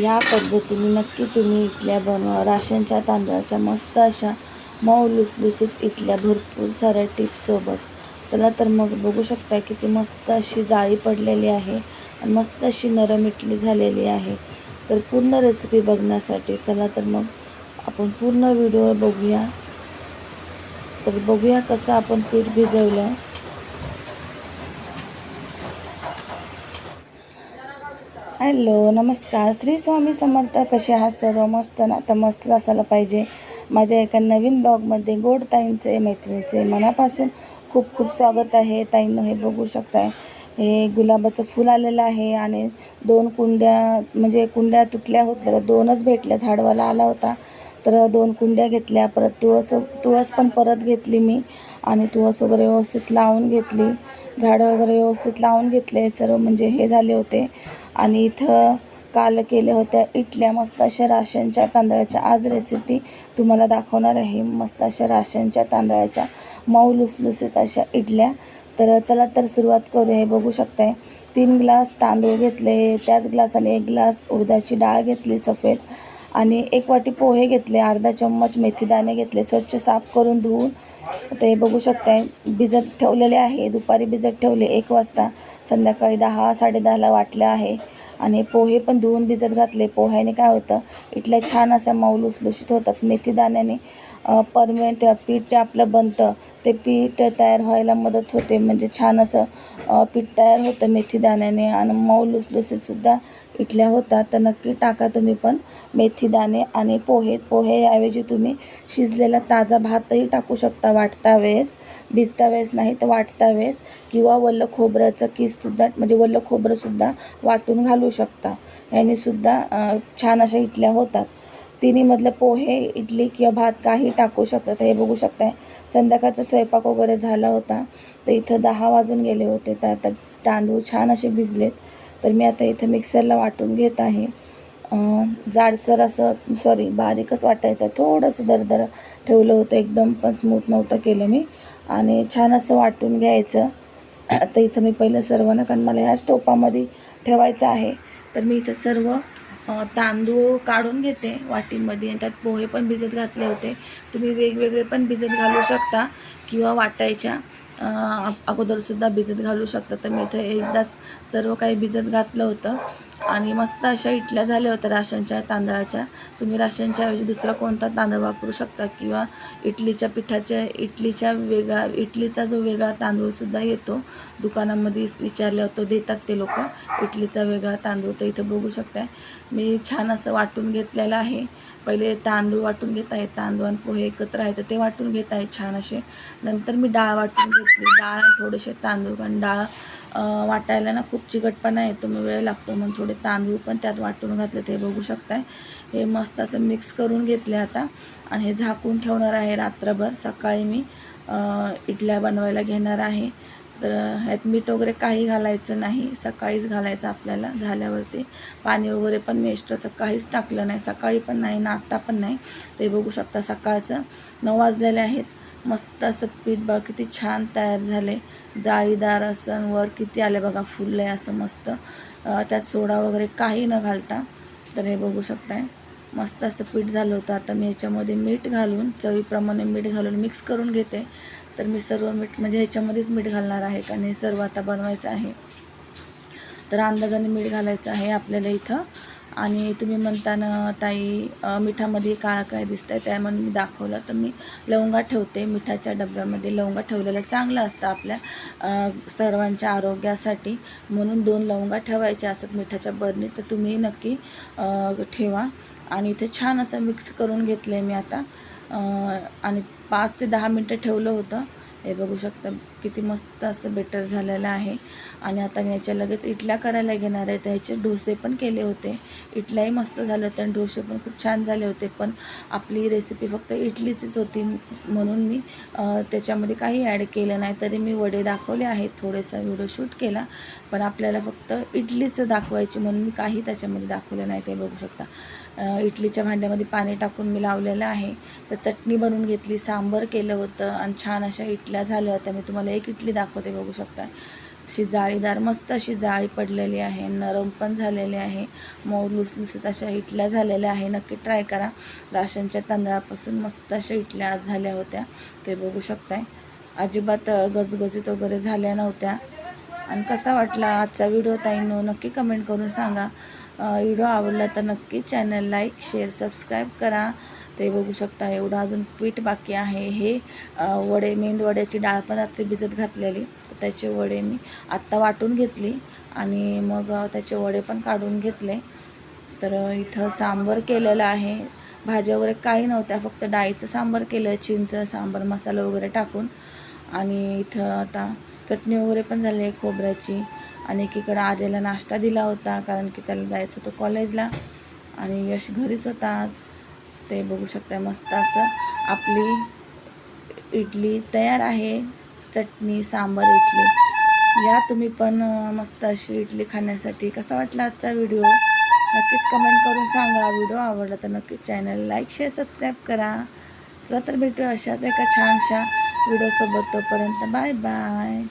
या पद्धतीने नक्की तुम्ही इडल्या बनवा राशनच्या तांदळाच्या मस्त अशा मऊ लुसलुसीत इडल्या भरपूर साऱ्या टिप्ससोबत चला तर मग बघू शकता किती मस्त अशी जाळी पडलेली आहे आणि मस्त अशी नरम इडली झालेली आहे. तर पूर्ण रेसिपी बघण्यासाठी चला तर मग आपण पूर्ण व्हिडिओ बघूया. तर बघूया कसं आपण पीठ भिजवलं. हॅलो नमस्कार. श्री स्वामी समर्थ कसे आहात सर्व? मस्त ना? तर मस्त असायला पाहिजे. माझ्या एका नवीन ब्लॉगमध्ये गोड ताईंचे मैत्रिणीचे मनापासून खूप खूप स्वागत आहे. ताईंनं हे बघू शकताय. हे गुलाबाचं फूल आलेलं आहे आणि दोन कुंड्या म्हणजे कुंड्या तुटल्या होत्या तर दोनच भेटल्या. झाडवाला आला होता तर दोन कुंड्या घेतल्या. परत तुळस तुळस पण परत घेतली मी आणि तुळस वगैरे व्यवस्थित लावून घेतली. झाडं वगैरे व्यवस्थित लावून घेतले. सर्व म्हणजे हे झाले होते. आणि इथं काल केल्या होत्या इडल्या मस्त अशा राशनच्या तांदळाच्या. आज रेसिपी तुम्हाला दाखवणार आहे मस्त अशा राशनच्या तांदळाच्या. मऊ लुसलुसीत अशा इडल्या तर चला तर सुरुवात करूया. हे बघू शकताय. तीन ग्लास तांदूळ घेतले. त्याच ग्लासाने एक ग्लास उडदाची डाळ घेतली सफेद. आणि एक वाटी पोहे घेतले अर्धा चम्मच मेथीदाणे घेतले स्वच्छ साफ करून धुवून ते बघू शकताय भिजत ठेवलेले आहे दुपारी भिजत ठेवले एक वाजता संध्याकाळी दहा साडेदहाला वाटलं आहे आणि पोहे पण धुवून भिजत घातले. पोह्याने काय होतं इथल्या छान अशा मऊ लुसलुशीत होतात. मेथीदाण्याने परमेंट पीठ जे आपलं बनतं ते पीठ तयार व्हायला मदत होते. म्हणजे छान असं पीठ तयार होतं मेथीदाण्याने आणि मऊ लुसलुसीतसुद्धा इटल्या होतात. तर नक्की टाका तुम्ही पण मेथीदाणे आणि पोहे. पोहेऐवजी तुम्ही शिजलेला ताजा भातही टाकू शकता वाटता वेळेस. भिजता वेळेस नाही तर वाटता वेळेस. किंवा वल्ल खोबऱ्याचं किससुद्धा म्हणजे वल्ल खोबरंसुद्धा वाटून घालू शकता. यानेसुद्धा छान अशा इटल्या होतात. तिन्हीमधलं पोहे इडली किंवा भात काही टाकू शकतात हे बघू शकताय संध्याकाळचा स्वयंपाक वगैरे झाला होता तर इथं दहा वाजून गेले होते. तर आता तांदूळ छान असे भिजलेत. तर मी आता इथं मिक्सरला वाटून घेत आहे. जाडसर असं सॉरी बारीकच वाटायचं. थोडंसं दरदर ठेवलं होतं एकदम पण स्मूथ नव्हतं केलं मी. आणि छान असं वाटून घ्यायचं. आता इथं मी पहिलं सर्व ना कारण मला ह्याच टोपामध्ये ठेवायचं आहे. तर मी इथं सर्व तांदूळ काढून घेते वाटीमध्ये आणि त्यात पोहे पण भिजत घातले होते. तुम्ही वेगवेगळे पण भिजत घालू शकता किंवा वाटायच्या अगोदरसुद्धा भिजत घालू शकता. तर मी इथं एकदाच सर्व काही भिजत घातलं होतं. आणि मस्त अशा इटल्या झाल्या होत्या राशनच्या तांदळाच्या. तुम्ही राशनच्या ऐवजी दुसरा कोणता तांदूळ वापरू शकता किंवा इडलीच्या पिठाच्या इडलीच्या वेगळा इडलीचा जो वेगळा तांदूळसुद्धा येतो दुकानामध्ये विचारलं होतं देतात ते लोक. इडलीचा वेगळा तांदूळ तर इथं बघू शकताय. मी छान असं वाटून घेतलेलं आहे. पहिले तांदूळ वाटून घेत आहे तांदूळ आणि पोहे एकत्र आहे तर ते वाटून घेत आहे छान असे. नंतर मी डाळ वाटून घेतली. डाळ आणि थोडेसे तांदूळ कारण डाळ वाटायला ना खूप चिकटपणा येतो मग वेळ लागतो मग थोडे तांदूळ पण त्यात वाटून घातले ते बघू शकताय. हे मस्त असं मिक्स करून घेतले आता आणि हे झाकून ठेवणार आहे रात्रभर. सकाळी मी इडल्या बनवायला घेणार आहे. तर ह्यात मीठ वगैरे काही घालायचं नाही सकाळीच घालायचं आपल्याला झाल्यावरती. पाणी वगैरे पण मी एक्स्ट्राचं काहीच टाकलं नाही सकाळी पण नाही ना आत्ता पण नाही. ते बघू शकता सकाळचं नऊ वाजलेले आहेत. मस्त असं पीठ बघा किती छान तयार झाले जाळीदार असं वर किती आले बघा फुलले असं मस्त. त्यात सोडा वगैरे काही न घालता. तर हे बघू शकताय. मस्त असं पीठ झालं होतं. आता मी ह्याच्यामध्ये मीठ घालून चवीप्रमाणे मीठ घालून मिक्स करून घेते. तर मी सर्व मीठ म्हणजे ह्याच्यामध्येच मीठ घालणार आहे कारण हे सर्व आता बनवायचं आहे. तर अंदाजाने मीठ घालायचं आहे आपल्याला इथं. आणि तुम्ही म्हणताना ताई मिठामध्ये काळं काय दिसतं आहे त्यामुळे मी दाखवलं. तर मी लवंगा ठेवते मिठाच्या डब्यामध्ये. लवंगा ठेवलेलं चांगलं असतं आपल्या सर्वांच्या आरोग्यासाठी. म्हणून दोन लवंगा ठेवायच्या असतात मिठाच्या बरणीत. तर तुम्ही नक्की ठेवा. आणि इथे छान असं मिक्स करून घेतलं आहे मी आता. आणि पाच ते दहा मिनटं ठेवलं होतं. हे बघू शकता किती मस्त असं बेटर झालेलं आहे. आणि आता मी याच्या लगेच इडल्या करायला घेणार आहे. तर ह्याचे डोसे पण केले होते. इडल्याही मस्त झाले होते आणि डोसे पण खूप छान झाले होते. पण आपली रेसिपी फक्त इडलीचीच होती म्हणून मी त्याच्यामध्ये काही ॲड केलं नाही. तरी मी वडे दाखवले आहेत. थोडेसा व्हिडिओ शूट केला. पण आपल्याला फक्त इडलीचं दाखवायची म्हणून मी काही त्याच्यामध्ये दाखवलं नाही. ते बघू शकता. इडलीच्या भांड्यामध्ये पाणी टाकून मी लावलेलं आहे. तर चटणी बनवून घेतली सांबर केलं होतं आणि छान अशा इडल्या झाल्या होत्या. मी तुम्हाला एक इडली दाखवते बघू शकता. अशी जाळीदार मस्त अशी जाळी पडलेली आहे नरम पण झालेली आहे. मऊ लुसलुसीत अशा इडल्या झालेल्या आहे. नक्की ट्राय करा. राशनच्या तांदळापासून मस्त अशा इडल्या आज झाल्या होत्या. ते बघू शकताय. अजिबात गजगजीत वगैरे झाल्या नव्हत्या. आणि कसा वाटला आजचा व्हिडिओ ताईंनो नक्की कमेंट करून सांगा. व्हिडिओ आवडला तर नक्की चॅनल लाईक शेअर सबस्क्राईब करा. ते बघू शकता एवढं अजून पीठ बाकी आहे. हे वडे मेंद वड्याची डाळ पण रात्री भिजत घातलेली. तर त्याचे वडे मी आत्ता वाटून घेतली आणि मग त्याचे वडे पण काढून घेतले. तर इथं सांबर केलेलं आहे. भाज्या वगैरे काही नव्हत्या फक्त डाळीचं सांबर केलं चिंच सांबर मसाला वगैरे टाकून. आणि इथं आता चटणी वगैरे पण झाली आहे खोबऱ्याची. आणि एकीकडं आर्याला नाश्ता दिला होता कारण की त्याला जायचं होतं कॉलेजला. आणि यश घरीच होता आज. ते बघू शकता मस्त असं आपली इडली तयार आहे. चटणी सांबार इडली. या तुम्ही पण मस्त अशी इडली खाण्यासाठी कसा वाटला आजचा व्हिडिओ? नक्कीच कमेंट करून सांगा. व्हिडिओ आवडला तर नक्कीच चॅनल लाईक शेअर सबस्क्राईब करा. चला तर भेटूया अशाच एका छानशा व्हिडिओसोबत. तोपर्यंत बाय बाय